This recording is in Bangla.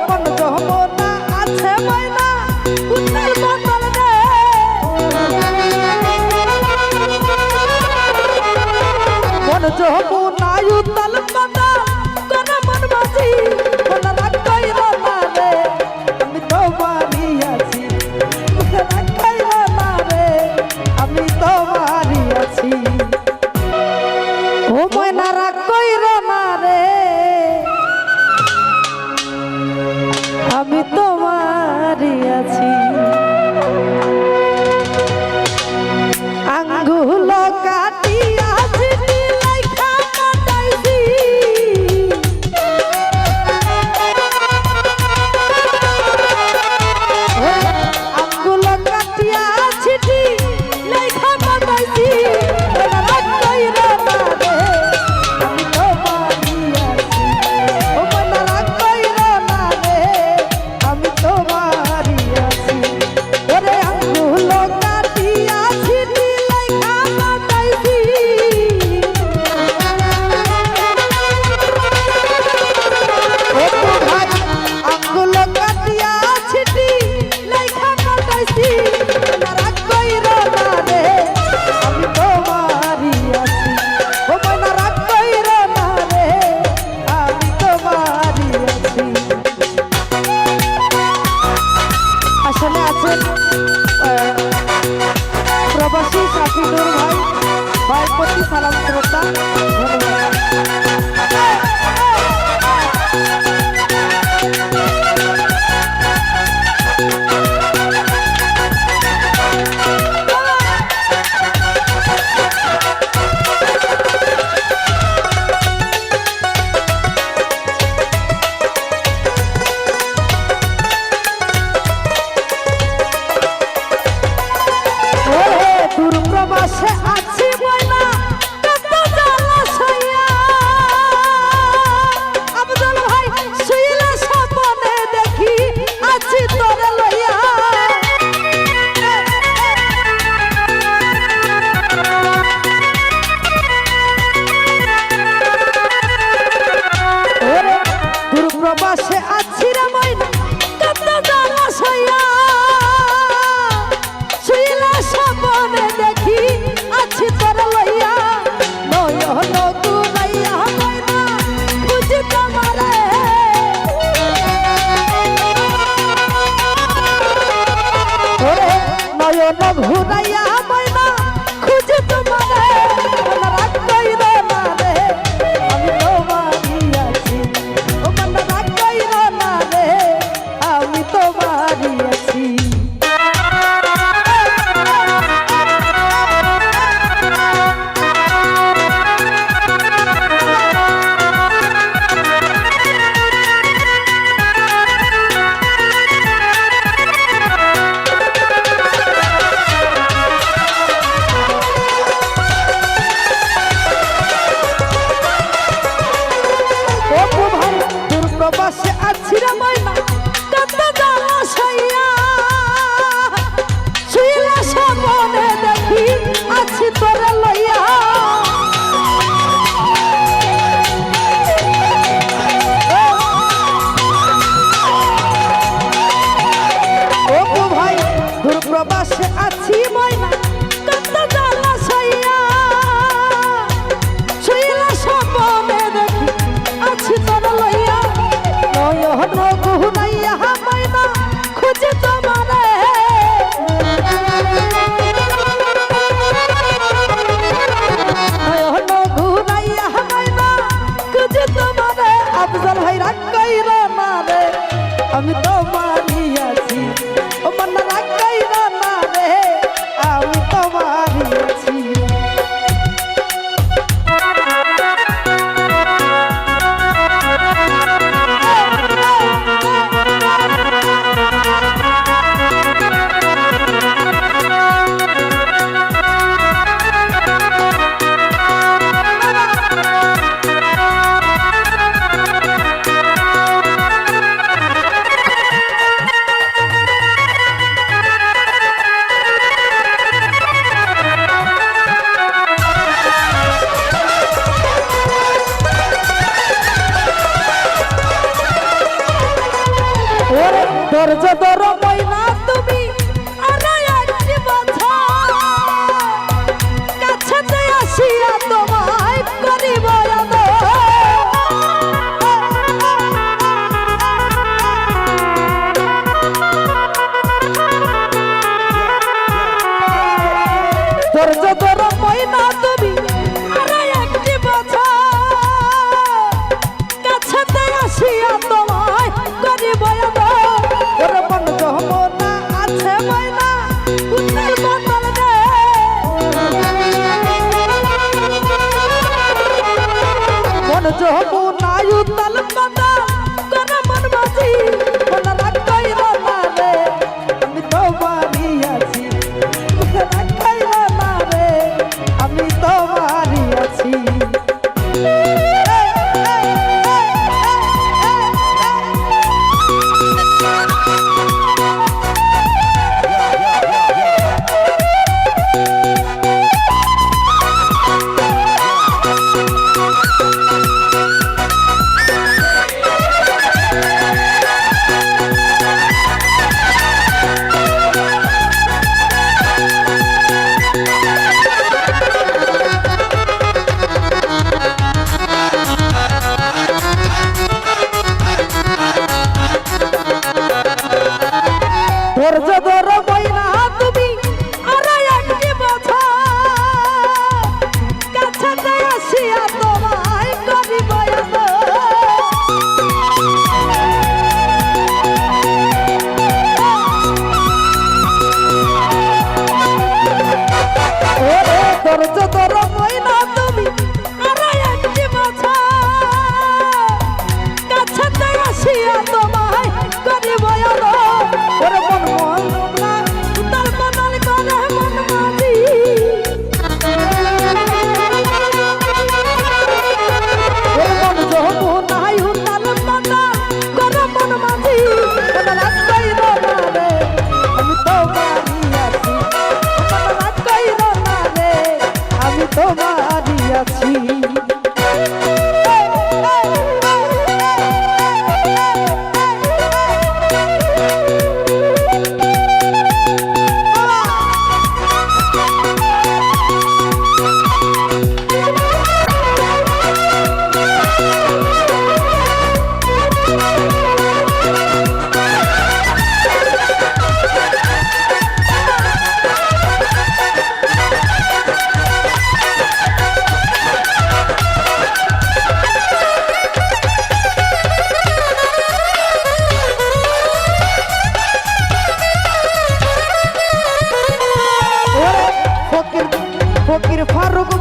জীবন যমনা আছে ময়না? উত্তর বদল দে মন যমনা प्रवसी साथीहरू भारत প্রবাসে আছি রে মইনা। কত জানা সইয়া শুইলা সপনে দেখি আছি ঘুরাইয়া মইনা, খুঁজি তোমারে। শ্রীরামায় ওরে দর করছ তোর ময়না ফারুক